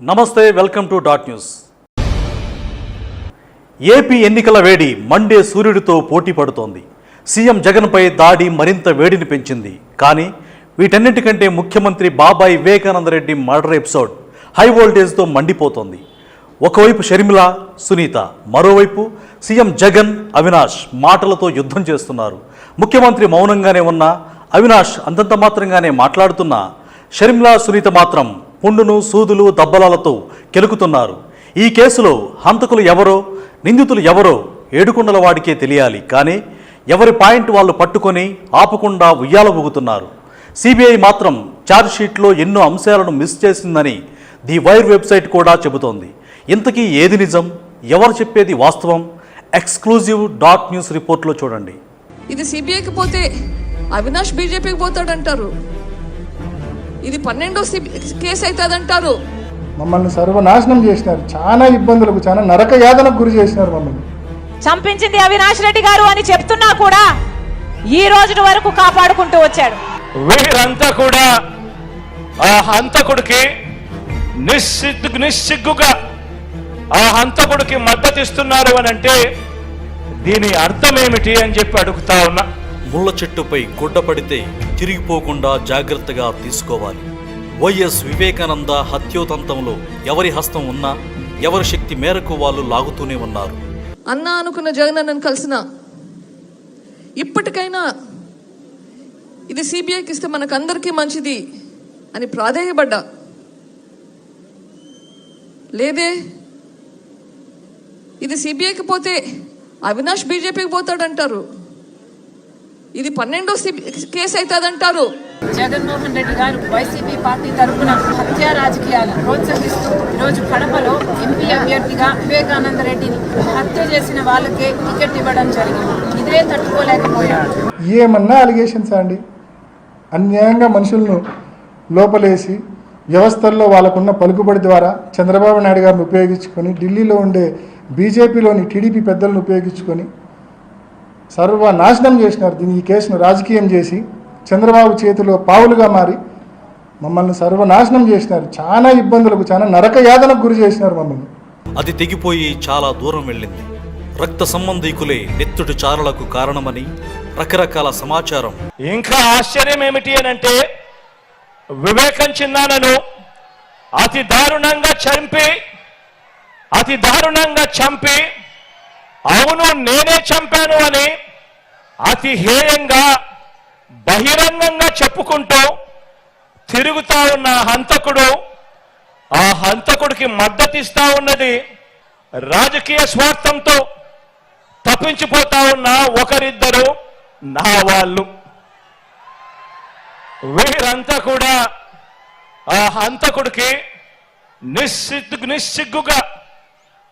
నమస్తే welcome to dot news. AP ఎన్నికల వేడి మండే సూర్యుడితో పోటీ పడుతోంది. సీఎం జగన్పై దాడి మరింత వేడిని పెంచింది. కానీ వీటన్నిటికంటే ముఖ్యమంత్రి బాబాయ్ వివేకానందరెడ్డి మర్డర్ ఎపిసోడ్ హై వోల్టేజ్తో మండిపోతోంది. ఒకవైపు షర్మిల సునీత మరోవైపు సీఎం జగన్ అవినాష్ మాటలతో యుద్ధం చేస్తున్నారు. ముఖ్యమంత్రి మౌనంగానే ఉన్న అవినాష్ అంతంత మాత్రంగానే మాట్లాడుతున్నా షర్మిల సునీత మాత్రం పుండును సూదులు దబ్బలాలతో కెలుకుతున్నారు. ఈ కేసులో హంతకులు ఎవరో నిందితులు ఎవరో ఏడుకొండల వాడికే తెలియాలి. కానీ ఎవరి పాయింట్ వాళ్ళు పట్టుకొని ఆపకుండా ఉయ్యాల ఊగుతున్నారు. సిబిఐ మాత్రం ఛార్జ్షీట్లో ఎన్నో అంశాలను మిస్ చేసిందని ది వైర్ వెబ్సైట్ కూడా చెబుతోంది. ఇంతకీ ఏది నిజం? ఎవరు చెప్పేది వాస్తవం? ఎక్స్క్లూజివ్ డాట్ న్యూస్ రిపోర్ట్లో చూడండి. ఇది సిబిఐకి పోతే అవినాష్ బీజేపీకి పోతాడంటారు. ఇది పన్నెండో కేసు అవుతుందంటారు. మమ్మల్ని సర్వనాశనం చేసినారు. చాలా ఇబ్బందులకు చాలా నరక యాతనకు గురి చేసినారు మమ్మల్ని. చంపించింది అవినాష్ రెడ్డి గారు అని చెప్తున్నా కూడా ఈ రోజు వరకు కాపాడుకుంటూ వచ్చాడు. వీరంతా కూడా ఆ హంతకుడికి నిస్సిగ్గు నిస్సిగ్గుగా ఆ హంతకుడికి మద్దతు ఇస్తున్నారు అని అంటే దీని అర్థం ఏమిటి అని చెప్పి అడుగుతా ఉన్నా. ముళ్ళ చెట్టుపై గుడ్డ పడితే తిరిగిపోకుండా జాగ్రత్తగా తీసుకోవాలి. వైఎస్ వివేకానంద హత్యోతంతంలో ఎవరి హస్తం ఉన్నా ఎవరి శక్తి మేరకు వాళ్ళు లాగుతూనే ఉన్నారు. అన్న అనుకున్న జగన్ అన్నను కలిసిన ఇప్పటికైనా ఇది సిబిఐకి ఇస్తే మనకు అందరికీ మంచిది అని ప్రాధేయపడ్డా. లేదే ఇది సిబిఐకి పోతే అవినాష్ బీజేపీకి పోతాడంటారు. ఇది పన్నెండో కేసు అవుతుందంటారు. జగన్మోహన్ రెడ్డి గారు వైసీపీ పార్టీ తరఫున హత్యా రాజకీయాలు ప్రోత్సహిస్తూ ఈరోజు కడపలో ఎంపీ అభ్యర్థిగా వివేకానంద రెడ్డిని హత్య చేసిన వాళ్ళకే టికెట్ ఇవ్వడం జరిగింది. ఇదే తట్టుకోలేకపోయాడు ఏమన్నా అలిగేషన్స్ అండి? అన్యాయంగా మనుషులను లోపలేసి వ్యవస్థల్లో వాళ్ళకున్న పలుకుబడి ద్వారా చంద్రబాబు నాయుడు గారిని ఉపయోగించుకొని ఢిల్లీలో ఉండే బీజేపీలోని టీడీపీ పెద్దలను ఉపయోగించుకొని సర్వనాశనం చేసినారు. దీన్ని ఈ కేసును రాజకీయం చేసి చంద్రబాబు చేతిలో పావులుగా మారి మమ్మల్ని సర్వనాశనం చేసినారు. చాలా ఇబ్బందులకు చాలా నరక యాతనకు గురి చేసినారు మమ్మల్ని. అది తెగిపోయి చాలా దూరం వెళ్ళింది. రక్త సంబంధీకులే నెత్తుటి చారలకు కారణమని రకరకాల సమాచారం. ఇంకా ఆశ్చర్యం ఏమిటి అని అంటే వివేకం చిన్నానను అతి దారుణంగా చంపి అతి దారుణంగా చంపి అవును నేనే చంపాను అని అతి హేయంగా బహిరంగంగా చెప్పుకుంటూ తిరుగుతా ఉన్న హంతకుడు ఆ హంతకుడికి మద్దతిస్తా ఉన్నది రాజకీయ స్వార్థంతో తప్పించిపోతా ఉన్న ఒకరిద్దరు నా వాళ్ళు. వీరంతా కూడా ఆ హంతకుడికి నిస్సిగ్గు నిస్సిగ్గుగా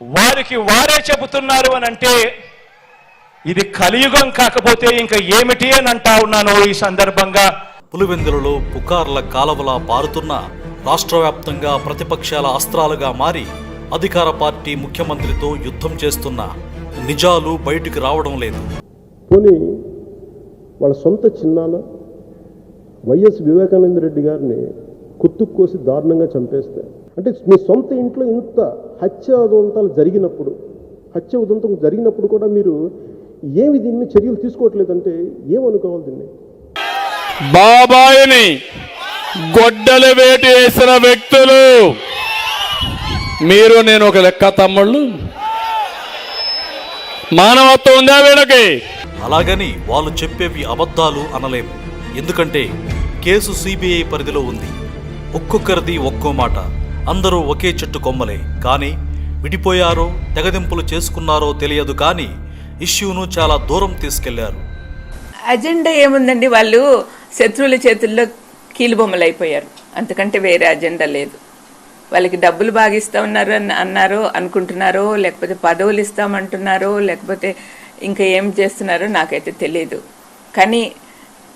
వారికి వారే చెబుతున్నారు అని అంటే ఇది కలియుగం కాకపోతే ఇంకా ఏమిటి అని అంటా ఉన్నాను ఈ సందర్భంగా. పులివెందులలో పుకార్ల కాలవలా పారుతున్న రాష్ట్ర వ్యాప్తంగా ప్రతిపక్షాల అస్త్రాలుగా మారి అధికార పార్టీ ముఖ్యమంత్రితో యుద్ధం చేస్తున్న నిజాలు బయటికి రావడం లేదు. పోనీ వాళ్ళ సొంత చిన్నాన్న వైఎస్ వివేకానంద రెడ్డి గారిని కుత్తుకు కోసి దారుణంగా చంపేస్తే అంటే మీ సొంత ఇంట్లో ఇంత హత్య ఉదంతాలు జరిగినప్పుడు హత్య ఉదంతం జరిగినప్పుడు కూడా మీరు ఏమి దీన్ని చర్యలు తీసుకోవట్లేదంటే ఏమనుకోవాలి దీన్ని? బాబాయిని గొడ్డలు వేటి వేసిన వ్యక్తులు. మీరు నేను ఒక లెక్క తమ్ముళ్ళు. మానవత్వం ఉందా వీళ్ళకి? అలాగని వాళ్ళు చెప్పేవి అబద్ధాలు అనలేము. ఎందుకంటే కేసు సిబిఐ పరిధిలో ఉంది. ఒక్కొక్కరిది ఒక్కో మాట. అందరూ ఒకే చెట్టు కొమ్మలే. కానీ విడిపోయారో తెగదింపులు చేసుకున్నారో తెలియదు కానీ ఇష్యూను చాలా దూరం తీసుకెళ్ళారు. అజెండా ఏముందండి వాళ్ళు? శత్రువుల చేతుల్లో కీలుబొమ్మలు అయిపోయారు. అంతకంటే వేరే అజెండా లేదు. వాళ్ళకి డబ్బులు బాగా ఇస్తా ఉన్నారు అని అన్నారో అనుకుంటున్నారో లేకపోతే పదవులు ఇస్తామంటున్నారో లేకపోతే ఇంకా ఏం చేస్తున్నారో నాకైతే తెలియదు కానీ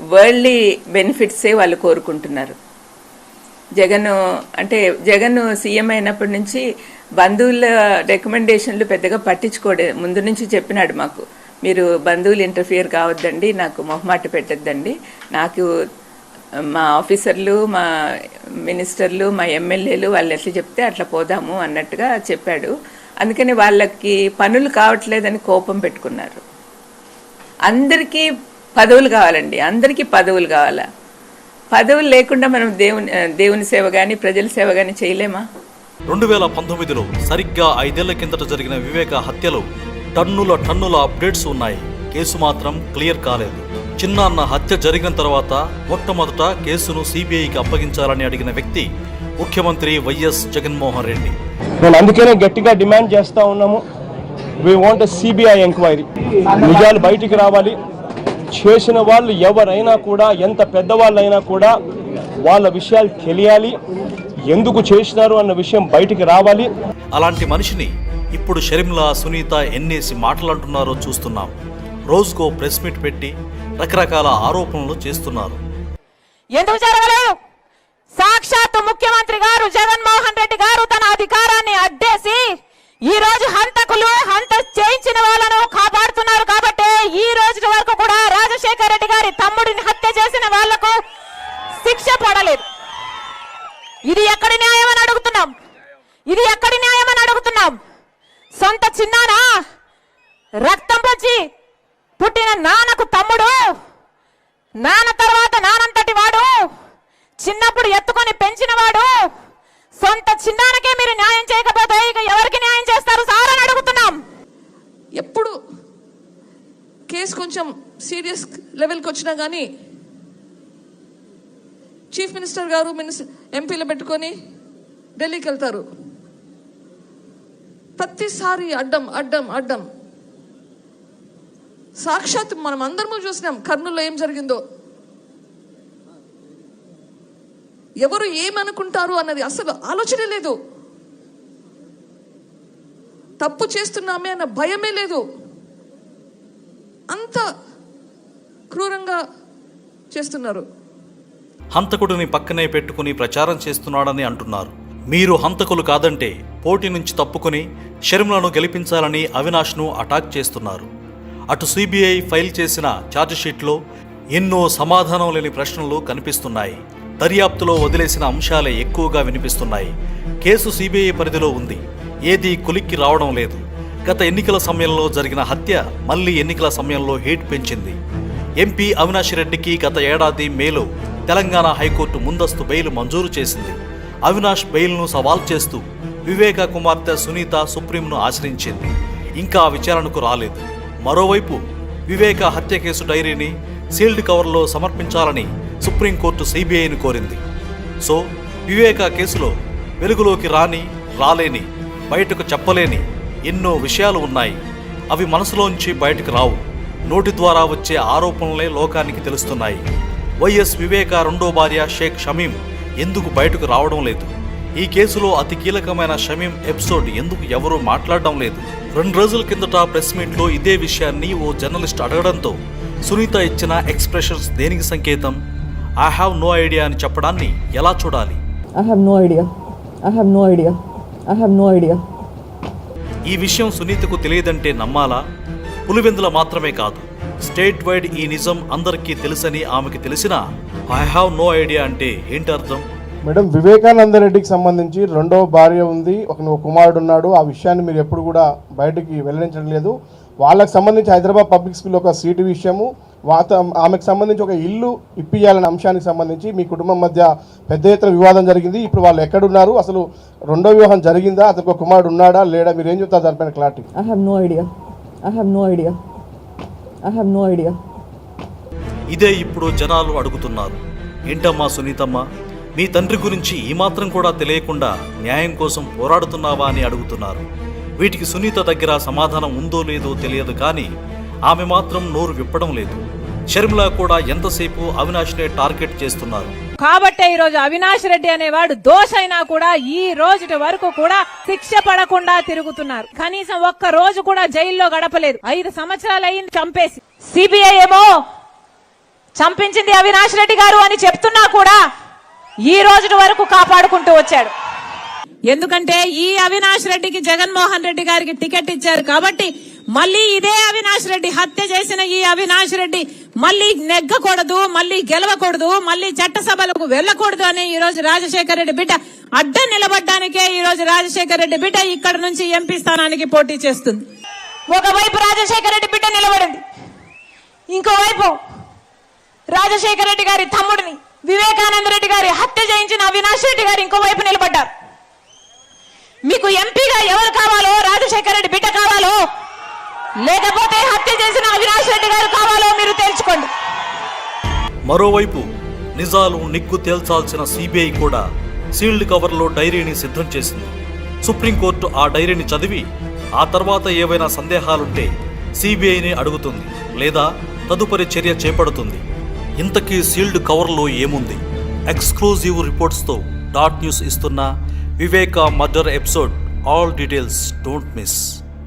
వరల్డ్లీ బెనిఫిట్సే వాళ్ళు కోరుకుంటున్నారు. జగన్ అంటే జగన్ సీఎం అయినప్పటి నుంచి బంధువుల రికమెండేషన్లు పెద్దగా పట్టించుకోడే ముందు నుంచి చెప్పినాడు మాకు. మీరు బంధువులు ఇంటర్ఫియర్ కావద్దండి నాకు మొహమాట పెట్టద్దండి. నాకు మా ఆఫీసర్లు మా మినిస్టర్లు మా ఎమ్మెల్యేలు వాళ్ళు ఎట్లా చెప్తే అట్లా పోదాము అన్నట్టుగా చెప్పాడు. అందుకని వాళ్ళకి పనులు కావట్లేదని కోపం పెట్టుకున్నారు. అందరికీ పదవులు కావాలండి అందరికీ పదవులు కావాలా? పదవులు లేకుండా మనం దేవుని దేవుని సేవ కానీ ప్రజల సేవ కానీ చేయలేమా? రెండు వేల పంతొమ్మిదిలో సరిగ్గా ఐదేళ్ళ కిందట జరిగిన వివేక హత్యలో టన్నుల టన్నుల అప్డేట్స్ ఉన్నాయి. కేసు మాత్రం క్లియర్ కాలేదు. చిన్నాన్న హత్య జరిగిన తర్వాత మొట్టమొదట కేసును సిబిఐకి అప్పగించాలని అడిగిన వ్యక్తి ముఖ్యమంత్రి వైఎస్ జగన్మోహన్ రెడ్డి. నేను అందుకనే గట్టిగా డిమాండ్ చేస్తా ఉన్నాము. వీ వాంట్ సిబిఐ ఎంక్వైరీ నిజాలు బయటికి రావాలి. చేసిన వాళ్ళు ఎవరైనా కూడా ఎంత పెద్దవాళ్ళైనా కూడా వాళ్ళ విషయాలు తెలియాలి. ఎందుకు చేసినారు అన్న విషయం బయటికి రావాలి. అలాంటి మనిషిని ఇప్పుడు షర్మిల సునీత ఎన్నేసి మాటలంటున్నారో చూస్తున్నాం. రోజుకో ప్రెస్ మీట్ పెట్టి రకరకాల ఆరోపణలు చేస్తున్నారు. ఎందుకు జరగలేదు? సాక్షాత్తు ముఖ్యమంత్రి గారు జగన్మోహన్ రెడ్డి గారు తన అధికారాన్ని అడ్డేసి ఈ రోజు హంతకులు హంత చేయించిన వాళ్ళను కాపాడుతున్నారు కాబట్టి ఈ రోజు వరకు కూడా రాజశేఖర రెడ్డి వారిని హత్య చేసిన వాళ్ళకు శిక్ష పడలేదు. ఇది ఎక్కడి న్యాయం అని అడుగుతున్నాం. ఇది ఎక్కడి న్యాయం అని అడుగుతున్నాం. సొంత చిన్నానా? రక్తం పంచి పుట్టిన నాన్నకు తమ్ముడు? నాన్న తర్వాత నానంతటి వాడు? చిన్నప్పుడు ఎత్తుకొని పెంచిన వాడు? సొంత చిన్నానకే మీరు న్యాయం చేయకపోతే ఇక ఎవరికి న్యాయం చేస్తారు సార్ అని అడుగుతున్నాం. ఎప్పుడు కేసు కొంచెం సీరియస్ లెవెల్కి వచ్చినా కానీ చీఫ్ మినిస్టర్ గారు మినిస్టర్ ఎంపీలు పెట్టుకొని ఢిల్లీకి వెళ్తారు. ప్రతిసారి అడ్డం అడ్డం అడ్డం. సాక్షాత్ మనం అందరము చూసినాం కర్నూలులో ఏం జరిగిందో. ఎవరు ఏమనుకుంటారు అన్నది అసలు ఆలోచనే లేదు. తప్పు చేస్తున్నామే అన్న భయమే లేదు అంత క్రూరంగా చేస్తున్నారు. హంతకుడిని పక్కనే పెట్టుకుని ప్రచారం చేస్తున్నాడని అంటున్నారు. మీరు హంతకులు కాదంటే పోటీ నుంచి తప్పుకుని షర్మిలను గెలిపించాలని అవినాష్ను అటాక్ చేస్తున్నారు. అటు సిబిఐ ఫైల్ చేసిన ఛార్జిషీట్లో ఎన్నో సమాధానం లేని ప్రశ్నలు కనిపిస్తున్నాయి. దర్యాప్తులో వదిలేసిన అంశాలే ఎక్కువగా వినిపిస్తున్నాయి. కేసు సిబిఐ పరిధిలో ఉంది. ఏదీ కులిక్కి రావడం లేదు. గత ఎన్నికల సమయంలో జరిగిన హత్య మళ్ళీ ఎన్నికల సమయంలో హీట్ పెంచింది. ఎంపీ అవినాష్ రెడ్డికి గత ఏడాది మేలో తెలంగాణ హైకోర్టు ముందస్తు బెయిల్ మంజూరు చేసింది. అవినాష్ బెయిల్ను సవాల్ చేస్తూ వివేక కుమార్తె సునీత సుప్రీంను ఆశ్రయించింది. ఇంకా విచారణకు రాలేదు. మరోవైపు వివేక హత్య కేసు డైరీని సీల్డ్ కవర్లో సమర్పించాలని సుప్రీంకోర్టు సిబిఐని కోరింది. సో వివేక కేసులో వెలుగులోకి రాని రాలేని బయటకు చెప్పలేని ఎన్నో విషయాలు ఉన్నాయి. అవి మనసులోంచి బయటకు రావు. నోటి ద్వారా వచ్చే ఆరోపణలే లోకానికి తెలుస్తున్నాయి వైఎస్ వివేక రెండో భార్య షేక్ షమీం ఎందుకు బయటకు రావడం లేదు ఈ కేసులో అతి కీలకమైన షమీం ఎపిసోడ్ ఎందుకు ఎవరూ మాట్లాడడం లేదు రెండు రోజుల కిందట ప్రెస్ మీట్లో ఇదే విషయాన్ని ఓ జర్నలిస్ట్ అడగడంతో సునీత ఇచ్చిన ఎక్స్ప్రెషన్స్ దేనికి సంకేతం ఐ హ్యావ్ నో ఐడియా అని చెప్పడాన్ని ఎలా చూడాలి I have no idea. I have no idea. I have no idea. ఈ విషయం సునీతకు తెలియదంటే నమ్మాలా పులివెందుల మాత్రమే కాదు స్టేట్ వైడ్ ఈ నిజం అందరికీ తెలుసని ఆమెకి తెలిసినా ఐ హ్యావ్ నో ఐడియా అంటే ఏంటి అర్థం మేడం వివేకానంద రెడ్డికి సంబంధించి రెండో భార్య ఉంది ఒక ఒక కుమారుడు ఉన్నాడు ఆ విషయాన్ని మీరు ఎప్పుడు కూడా బయటికి వెల్లడించడం లేదు. వాళ్ళకి సంబంధించి హైదరాబాద్ పబ్లిక్ స్కూల్లో ఒక సీటు విషయము వాత ఆమెకు సంబంధించి ఒక ఇల్లు ఇప్పియాలనే అంశానికి సంబంధించి మీ కుటుంబం మధ్య పెద్ద ఎత్తున వివాదం జరిగింది. ఇప్పుడు వాళ్ళు ఎక్కడున్నారు? అసలు రెండో వివాహం జరిగిందా? అతనికి ఒక కుమారుడు ఉన్నాడా? లేడా? మీరు ఏం చెప్తారు దానిపైన clarity? I have no idea. I have no idea I have no idea ఇదే ఇప్పుడు జనాలు అడుగుతున్నారు. ఏంటమ్మా సునీతమ్మ? మీ తండ్రి గురించి ఏమాత్రం కూడా తెలియకుండా న్యాయం కోసం పోరాడుతున్నావా అని అడుగుతున్నారు. వీటికి సునీత దగ్గర సమాధానం ఉందో లేదో తెలియదు కానీ ఆమె మాత్రం నోరు విప్పడం లేదు. షర్మిల కూడా ఎంతసేపు అవినాష్నే టార్గెట్ చేస్తున్నారు. కాబట్టే ఈ రోజు అవినాష్ రెడ్డి అనేవాడు దోషైనా కూడా ఈ రోజుటి వరకు కూడా శిక్ష పడకుండా తిరుగుతున్నారు. కనీసం ఒక్క రోజు కూడా జైల్లో గడపలేదు. ఐదు సంవత్సరాలు అయింది చంపేసి. సిబిఐ ఏమో చంపించింది అవినాష్ రెడ్డి గారు అని చెప్తున్నా కూడా ఈ రోజుటి వరకు కాపాడుకుంటూ వచ్చాడు. ఎందుకంటే ఈ అవినాష్ రెడ్డికి జగన్మోహన్ రెడ్డి గారికి టికెట్ ఇచ్చారు కాబట్టి మళ్ళీ ఇదే అవినాష్ రెడ్డి హత్య చేసిన ఈ అవినాష్ రెడ్డి మళ్ళీ నెగ్గకూడదు మళ్ళీ గెలవకూడదు మళ్ళీ చట్టసభలకు వెళ్ళకూడదు అని ఈ రోజు రాజశేఖర రెడ్డి బిడ్డ అడ్డం నిలబడ్డానికే ఈ రోజు రాజశేఖర రెడ్డి బిడ్డ ఇక్కడ నుంచి ఎంపీ స్థానానికి పోటీ చేస్తుంది. ఒకవైపు రాజశేఖర రెడ్డి బిడ్డ నిలబడింది. ఇంకోవైపు రాజశేఖర రెడ్డి గారి తమ్ముడిని వివేకానంద రెడ్డి గారి హత్య చేయించిన అవినాష్ రెడ్డి గారు ఇంకోవైపు నిలబడ్డారు. మీకు ఎంపీగా ఎవరు కావాలో రాజశేఖర రెడ్డి బిడ్డ కావాలో లేకపోతే హత్య చేసిన అవినాష్ రెడ్డి గారు కావాలో మీరు తెలుసుకోండి మరోవైపు నిజాలు నిగ్గు తేల్చాల్సిన సిబిఐ కూడా సీల్డ్ కవర్లో డైరీని సిద్ధం చేసింది. సుప్రీంకోర్టు ఆ డైరీని చదివి ఆ తర్వాత ఏవైనా సందేహాలుంటే సిబిఐని అడుగుతుంది లేదా తదుపరి చర్య చేపడుతుంది. ఇంతకీ సీల్డ్ కవర్లో ఏముంది? ఎక్స్క్లూజివ్ రిపోర్ట్స్తో డాట్ న్యూస్ ఇస్తున్న Viveka murder episode all details don't miss.